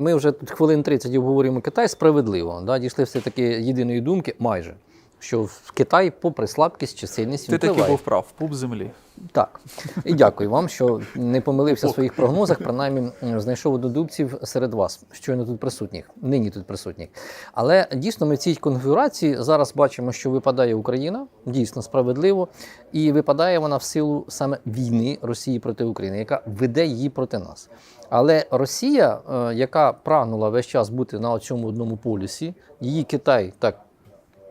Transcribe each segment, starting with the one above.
Ми вже тут хвилин 30 обговорюємо Китай справедливо. Да? Дійшли все-таки єдиної думки, майже, що в Китай, попри слабкість чи сильність, Ти таки був прав, пуп землі. Так. І дякую вам, що не помилився в своїх прогнозах, принаймні знайшов однодумців серед вас, щойно тут присутніх, нині тут присутніх. Але дійсно ми в цій конфігурації зараз бачимо, що випадає Україна, дійсно справедливо, і випадає вона в силу саме війни Росії проти України, яка веде її проти нас. Але Росія, е, яка прагнула весь час бути на цьому одному полюсі, її Китай так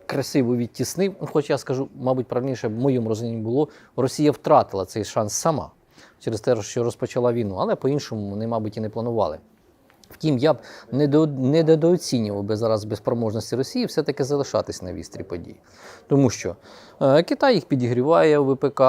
красиво відтіснив. Ну, Хоч я скажу, мабуть, правильніше, в моєму розумінні було, Росія втратила цей шанс сама через те, що розпочала війну, але по-іншому вони, мабуть, і не планували. Втім, я б не до- не недооцінював би зараз безпроможності Росії все-таки залишатись на вістрі подій. Тому що е, Китай їх підігріває у ВПК,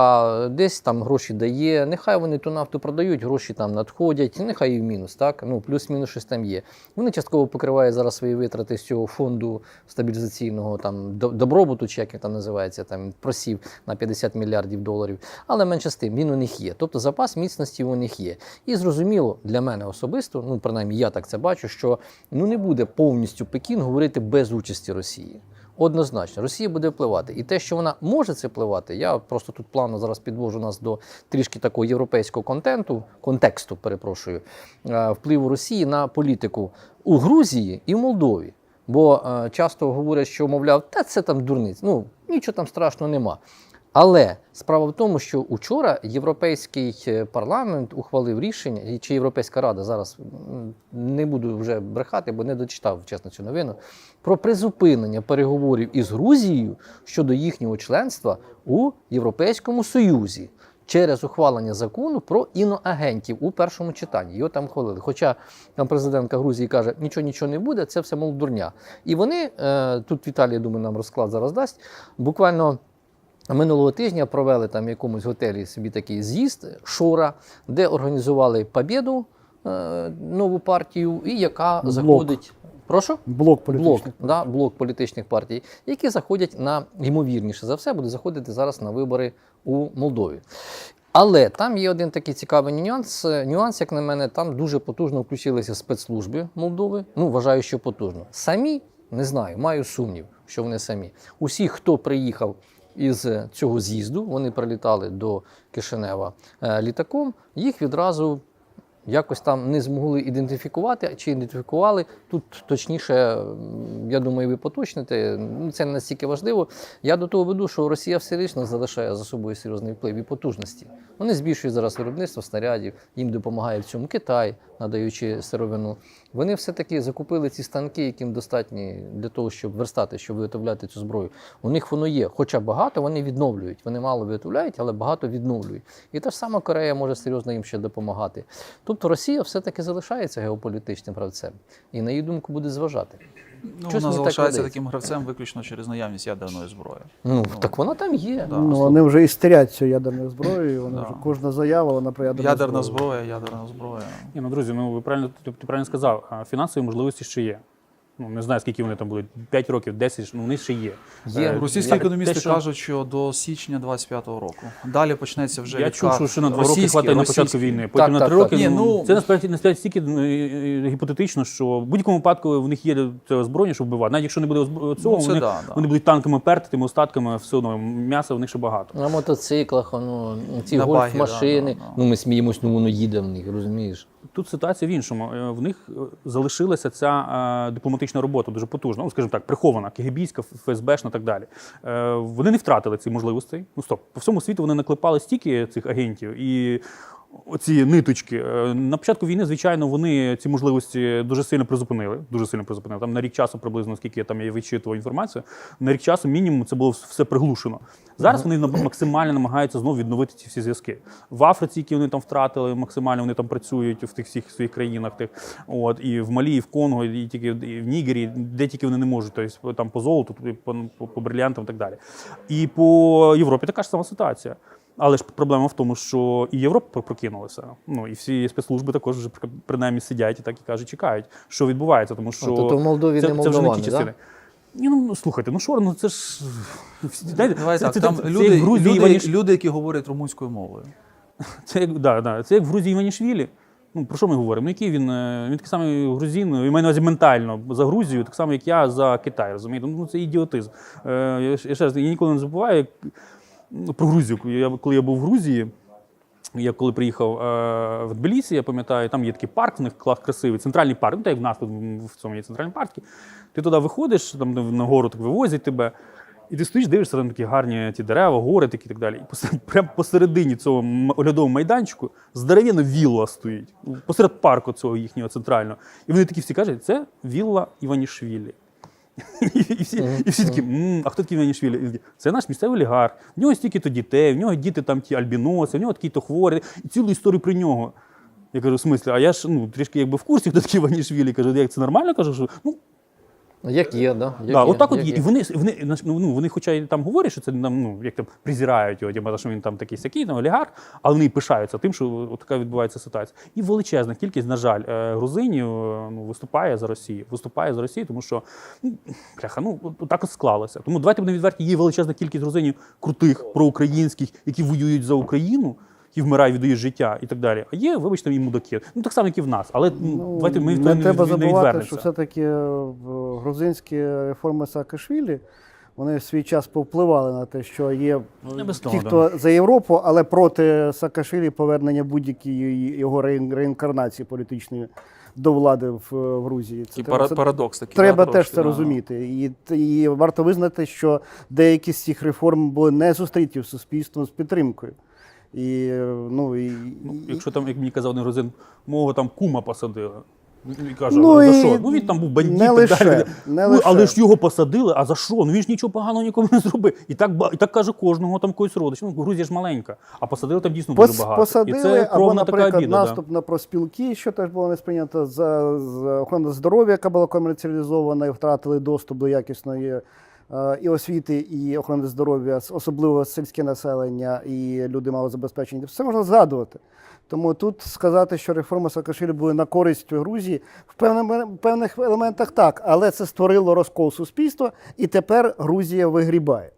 десь там гроші дає, нехай вони ту нафту продають, гроші там надходять, нехай і в мінус, так? Ну, плюс-мінус щось там є. Вони частково покривають зараз свої витрати з цього фонду стабілізаційного там, добробуту, чи як він там називається, там просів на 50 мільярдів доларів. Але менше з тим, він у них є. Тобто запас міцності у них є. І зрозуміло для мене особисто, ну принаймні я так це бачу, що ну не буде повністю Пекін говорити без участі Росії. Однозначно, Росія буде впливати. І те, що вона може це впливати, я просто тут плавно зараз підвожу нас до трішки такого європейського контенту, контексту, перепрошую, е, впливу Росії на політику у Грузії і в Молдові. Бо е, часто говорять, що, мовляв, та це там дурниць, ну нічого там страшного нема. Але справа в тому, що учора Європейський е, парламент ухвалив рішення, чи Європейська рада зараз не буду вже брехати, бо не дочитав чесно цю новину, про призупинення переговорів із Грузією щодо їхнього членства у Європейському Союзі через ухвалення закону про іноагентів у першому читанні. Його там хвалили. Хоча там президентка Грузії каже, нічого нічого не буде, це все мов дурня. І вони е, тут Віталій, думаю, нам розклад зараз дасть. Буквально. Минулого тижня провели там в якомусь готелі собі такий з'їзд Шора, де організували побєду, е, нову партію, і яка Блок. заходить. Прошу? Блок політичний. Блок, да, блок політичних партій, які заходять на ймовірніше за все, буде заходити зараз на вибори у Молдові. Але там є один такий цікавий нюанс. Е, Нюанс, як на мене, там дуже потужно включилися спецслужби Молдови. Ну, вважаю, що потужно. Самі не знаю, маю сумнів, що вони самі. Усі, хто приїхав із цього з'їзду, вони прилітали до Кишинева е, літаком, їх відразу якось там не змогли ідентифікувати, чи ідентифікували. Тут точніше, я думаю, ви поточните. Ну, Це не настільки важливо. Я до того веду, що Росія все річно залишає за собою серйозний вплив і потужності. Вони збільшують зараз виробництво снарядів, їм допомагає в цьому Китай, надаючи сировину. Вони все-таки закупили ці станки, яким достатні для того, щоб верстати, щоб виготовляти цю зброю. У них воно є. Хоча багато вони відновлюють. Вони мало виготовляють, але багато відновлюють. І та ж сама Корея може серйозно їм ще допомагати. Тобто Росія все-таки залишається геополітичним гравцем і на її думку буде зважати. Ну, вона мені так залишається видається. таким гравцем виключно через наявність ядерної зброї. Ну так вона там є. Да. Ну, вони вже істерять цю ядерною зброєю. Вони Да. вже кожна заява, вона про ядерну Ядерна зброю. зброя, ядерна зброя. Ні, ну друзі, ну ви правильно ти, ти правильно сказав. а, Фінансові можливості ще є. Ну не знаю, скільки вони там були, 5 років, 10, ну вони ще є. Є. Е, Російські так, економісти те, що- кажуть, що до січня 25-го року. Далі почнеться вже Я відкат. чув, що, що на два роки Російський- хватає на початку війни, потім на так, три так. роки. Ні, ну, ну- це насправді насправді стільки е, гіпотетично, що в будь-якому випадку в них є це озброєння, щоб вбивати. Навіть якщо не буде цього, Ну, вони, да, да. вони будуть танками перти, тими остатками, все одно м'яса в них ще багато. На мотоциклах, ну, ці На гольф-машини. да, да, да. Ну, ми сміємось, ну воно їде в них, розумієш? Тут ситуація в іншому. Е, В них е, залишилася ця е, дипломатична робота дуже потужна, ну скажімо так, прихована, КГБська, ФСБшна і так далі. Е, вони не втратили ці можливості. Ну стоп, по всьому світу вони наклепали стільки цих агентів і. Оці ниточки Е, на початку війни, звичайно, вони ці можливості дуже сильно призупинили. Дуже сильно призупинили. Там на рік часу, приблизно скільки я там я вичитував інформацію. На рік часу мінімум це було все приглушено. Зараз вони максимально намагаються знову відновити ці всі зв'язки. В Африці, які вони там втратили, максимально вони там працюють в тих всіх своїх країнах. Тих от і в Малі, і в Конго, і тільки і в Нігері, де тільки вони не можуть. Тобто там по золоту, по, по, по брилянтам і так далі. І по Європі така ж сама ситуація. Але ж проблема в тому, що і Європа прокинулася. Ну і всі спецслужби також вже принаймні сидять і так і кажуть, чекають, що відбувається, тому що А, то- то в Молдові це, не це вже не ті да? Ні, ну слухайте, ну що, ну це ж знаєте, Давай це, так, це, там це, це люди, Грузії люди, Іваніш... люди, які говорять румунською мовою. це, як, да, да, це як в Грузії Іванішвілі. Ну, про що ми говоримо? Ну, який він? е, Він такий самий грузин, і маю на увазі ментально за Грузію, так само, як я за Китай, розумієте? Ну, це ідіотизм. Е, я, ще раз, я ніколи не забуваю, як, ну, про Грузію. Я, коли я був в Грузії, я коли приїхав е, в Тбілісі, я пам'ятаю, там є такий парк, в них клас красивий, центральний парк. Ну, так як в нас тут в цьому є центральний парк. Ти туди виходиш, там на гору так вивозять тебе. І ти стоїш, дивишся, там такі гарні ті дерева, гори такі і так далі. І посеред, прямо посередині цього оглядового майданчику здоровенна вілла стоїть. Посеред парку цього їхнього центрального. І вони такі всі кажуть, це вілла Іванішвілі. І всі, і всі такі, «М, а хто такий Іванішвілі? Це наш місцевий олігарх. В нього стільки-то дітей, в нього діти там ті альбіноси, в нього такі-то хворі, і цілу історію про нього. Я кажу, в смислі, а я ж ну, трішки якби в курсі, хто такий Іванішвілі. Кажу, як це нормально? Кажу, що ну, Як є, да? Як да, є, отак от є. І вони, вони, ну, ну, вони хоча й там говорять, що це там, ну, як там презирають його, типу, що він там такий сякий, там, олігарх, але вони пишаються тим, що от така відбувається ситуація. І величезна кількість, на жаль, е, грузинів е, ну, виступає за Росію. Виступає за Росію, тому що ну, бляха, ну так от склалося. Тому давайте будемо відверті, є величезна кількість грузинів крутих, проукраїнських, які воюють за Україну. Які вмирають, віддають життя і так далі. А є, вибачте, і мудаки. Ну так само, як і в нас. Але ну, давайте ми не не, треба не, забувати, що все-таки е, в- грузинські реформи Саакашвілі, вони в свій час повпливали на те, що є Не без ті, того, хто за Європу, але проти Саакашвілі повернення будь-якої його реінкарнації політичної до влади в, в Грузії. Це Такий треба- це парадокс такий. Треба да, теж трошки, це да. розуміти. І, і варто визнати, що деякі з цих реформ були не зустріті в суспільством з підтримкою. І, ну, і, Ну, якщо там, як мені казав один грузин, мого там кума посадили. І каже, Ну, а за що? Ну він там був бандит не лише, далі. не ну, лише. але ж його посадили, а за що? Ну він ж нічого поганого нікому не зробив. І так, і так каже кожного там когось родича. Ну, Грузія ж маленька, а посадили там дійсно дуже багато. Посадили, і це або, кровна така наприклад, біда. наступ на проспілки, що теж було не сприйнято за, за охорону здоров'я, яка була комерціалізована і втратили доступ до якісної і освіти, і охорони здоров'я, особливо сільське населення і люди малозабезпечені. Все можна згадувати. Тому тут сказати, що реформи Саакашвілі були на користь Грузії, в певних елементах так, але це створило розкол суспільства, і тепер Грузія вигрібає.